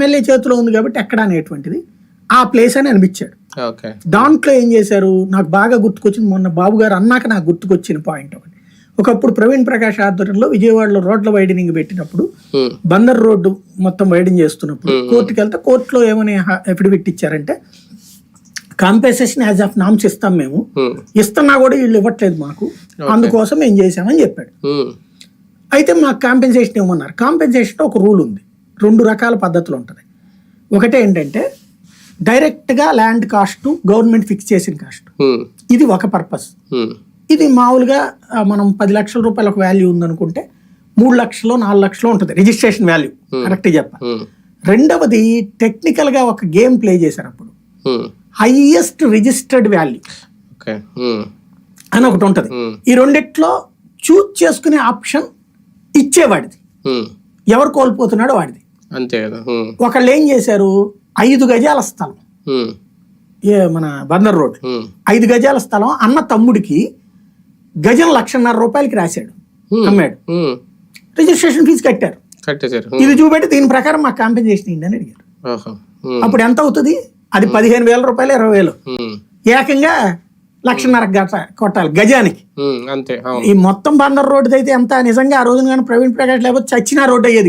MLA చేతిలో ఉంది కాబట్టి ఎక్కడ అనేటువంటిది. ఆ ప్లేస్ అని అనిపించాడు. దాంట్లో ఏం చేశారు? నాకు బాగా గుర్తుకొచ్చింది మొన్న బాబు గారు అన్నాక నాకు గుర్తుకొచ్చిన పాయింట్ ఒకటి. ఒకప్పుడు ప్రవీణ్ ప్రకాష్ ఆధ్వర్యంలో విజయవాడలో రోడ్ల వైడనింగ్ పెట్టినప్పుడు బందర్ రోడ్డు మొత్తం వైడింగ్ చేస్తున్నప్పుడు కోర్టుకి వెళ్తే కోర్టులో ఏమని అఫిడవిట్ ఇచ్చారంటే కాంపెన్సేషన్ యాజ్ ఆఫ్ నామ్స్ ఇస్తాం మేము. ఇస్తున్నా కూడా వీళ్ళు ఇవ్వట్లేదు మాకు. అందుకోసం ఏం చేశామని చెప్పాడు. అయితే మాకు కాంపెన్సేషన్ ఇవ్వమన్నారు. కాంపెన్సేషన్ ఒక రూల్ ఉంది. రెండు రకాల పద్ధతులు ఉంటుంది. ఒకటే ఏంటంటే డైరెక్ట్గా ల్యాండ్ కాస్ట్ గవర్నమెంట్ ఫిక్స్ చేసిన కాస్ట్. ఇది ఒక పర్పస్. ఇది మామూలుగా మనం పది లక్షల రూపాయలకు వాల్యూ ఉందనుకుంటే మూడు లక్షలు నాలుగు లక్షలు ఉంటుంది రిజిస్ట్రేషన్ వాల్యూ. కరెక్ట్ చెప్పాలి ఉమ్, రెండవది టెక్నికల్గా ఒక గేమ్ ప్లే చేశారు అప్పుడు హైయెస్ట్ రిజిస్టర్డ్ వాల్యూ. అని ఒకటి ఉంటుంది. ఈ రెండిట్లో చూజ్ చేసుకునే ఆప్షన్ ఇచ్చేవాడిది. ఎవరు కోల్పోతున్నాడో వాడిది. అంతే కదా. ఒకళ్ళు ఏం చేశారు? ఐదు గజాల స్థలం. ఏ మన బందర్ రోడ్. ఐదు గజాల స్థలం. అన్న తమ్ముడికి గజం లక్షన్నర రూపాయలకి రాశాడు. అమ్మాడు. రిజిస్ట్రేషన్ ఫీజు కట్టారు. కట్టేశారు. ఇది చూపెట్టి దీని ప్రకారం మాకు కాంపెన్సేషన్ ఇవ్వండి అని అడిగారు. అప్పుడు ఎంత అవుతుంది? అది పదిహేను వేల రూపాయలు ఇరవై వేలు. ఏకంగా లక్షన్నర గట కొట్టాలి గజానికి. అంతే. ఈ మొత్తం బందర్ రోడ్డు అయితే ఎంత? నిజంగా ఆ రోజున కానీ ప్రవీణ్ ప్రకాష్ లేకపోతే చచ్చిన రోడ్డు అయ్యేది